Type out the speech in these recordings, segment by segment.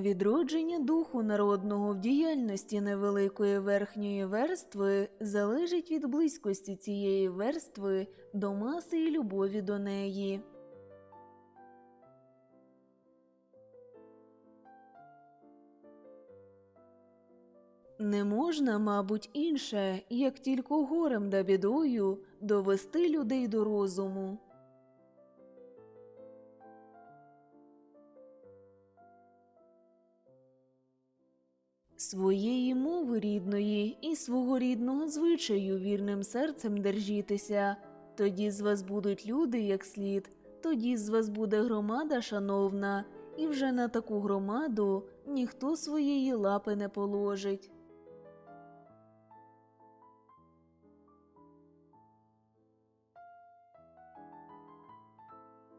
Відродження духу народного в діяльності невеликої верхньої верстви залежить від близькості цієї верстви до маси і любові до неї. Не можна, мабуть, інше, як тільки горем да бідою довести людей до розуму. Своєї мови рідної і свого рідного звичаю вірним серцем держітеся. Тоді з вас будуть люди як слід, тоді з вас буде громада шановна, і вже на таку громаду ніхто своєї лапи не положить.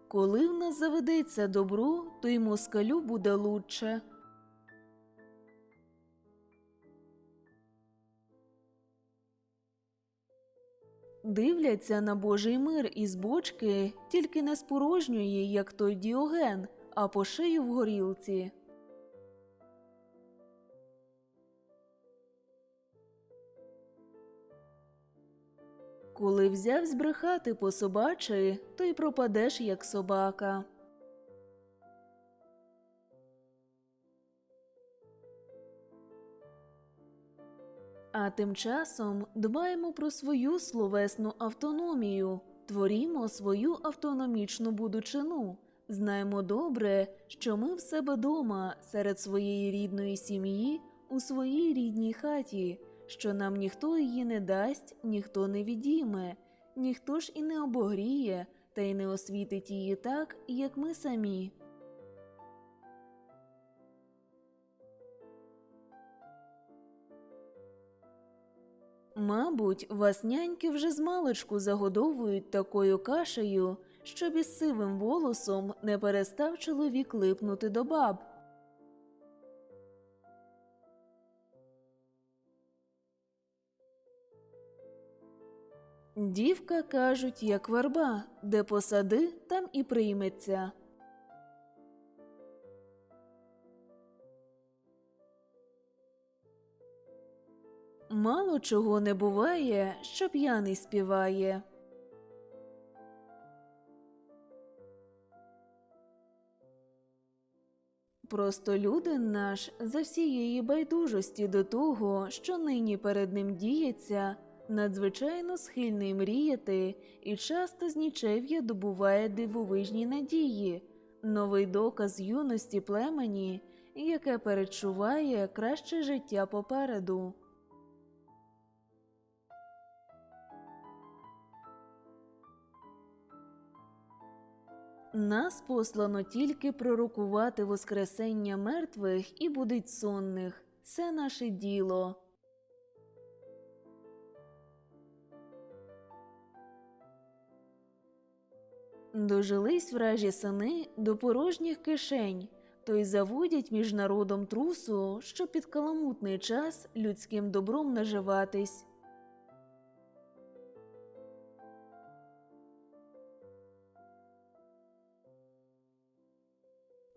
Коли в нас заведеться добро, то й москалю буде лучше. Дивляться на Божий мир із бочки, тільки не з порожньої, як той Діоген, а по шию в горілці. Коли взяв збрехати по собачі, то й пропадеш, як собака. А тим часом дбаємо про свою словесну автономію, творімо свою автономічну будучину. Знаємо добре, що ми в себе дома, серед своєї рідної сім'ї, у своїй рідній хаті, що нам ніхто її не дасть, ніхто не відійме, ніхто ж і не обогріє, та й не освітить її так, як ми самі. Мабуть, вас няньки вже з маличку загодовують такою кашею, щоб із сивим волосом не перестав чоловік липнути до баб. Дівка кажуть, як верба, де посади, там і прийметься. Мало чого не буває, що п'яний співає. Просто людин наш за всієї байдужості до того, що нині перед ним діється, надзвичайно схильний мріяти і часто з нічев'я добуває дивовижні надії, новий доказ юності племені, яке передчуває краще життя попереду. Нас послано тільки пророкувати воскресення мертвих і будить сонних. Це наше діло. Дожились вражі сини до порожніх кишень, то й заводять між народом трусу, щоб під каламутний час людським добром наживатись.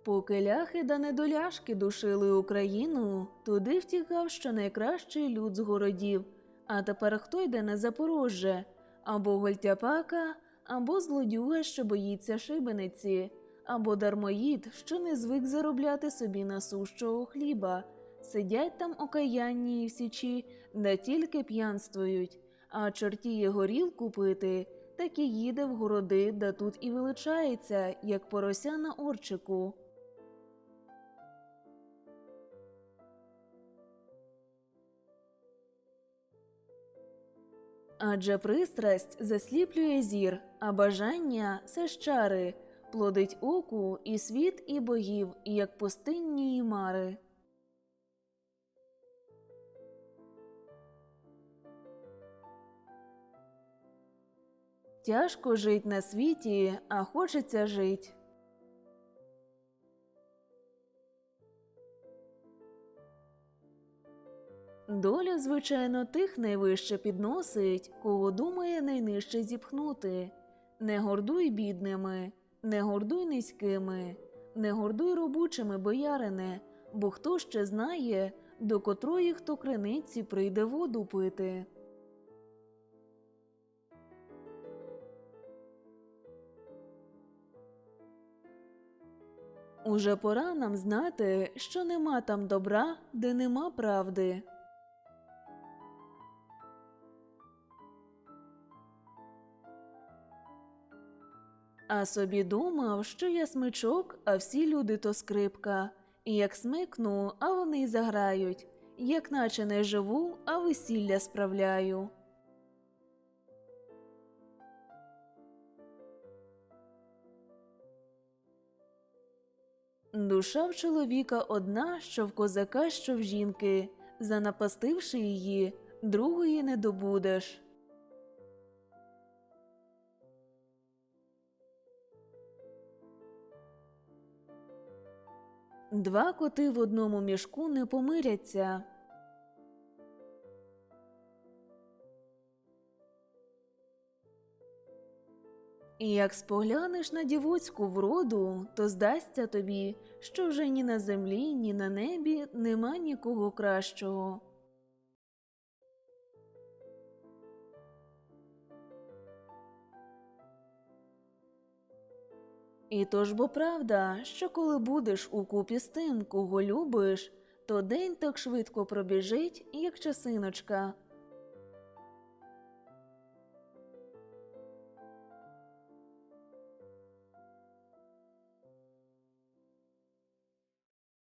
Поки ляхи да недоляшки душили Україну, туди втікав щонайкращий люд з городів. А тепер хто йде на Запорожжя? Або гольтяпака, або злодюга, що боїться шибениці, або дармоїд, що не звик заробляти собі насущого хліба. Сидять там окаянні і в січі, де тільки п'янствують, а чортіє горілку пити, так і їде в городи, да тут і величається, як порося на орчику. Адже пристрасть засліплює зір, а бажання це щари, плодить оку і світ, і богів, як пустинні мари. Тяжко жить на світі, а хочеться жить. Доля, звичайно, тих найвище підносить, кого думає найнижче зіпхнути. Не гордуй бідними, не гордуй низькими, не гордуй робочими, боярине, бо хто ще знає, до котрої хто криниці прийде воду пити. Уже пора нам знати, що нема там добра, де нема правди. А собі думав, що я смичок, а всі люди то скрипка. І як смикну, а вони й заграють, як наче не живу, а весілля справляю. Душа в чоловіка одна, що в козака, що в жінки, занапастивши її, другої не добудеш. Два коти в одному мішку не помиряться. І як споглянеш на дівоцьку вроду, то здасться тобі, що вже ні на землі, ні на небі нема нікого кращого. І то ж бо правда, що коли будеш у купі з тим, кого любиш, то день так швидко пробіжить, як часиночка,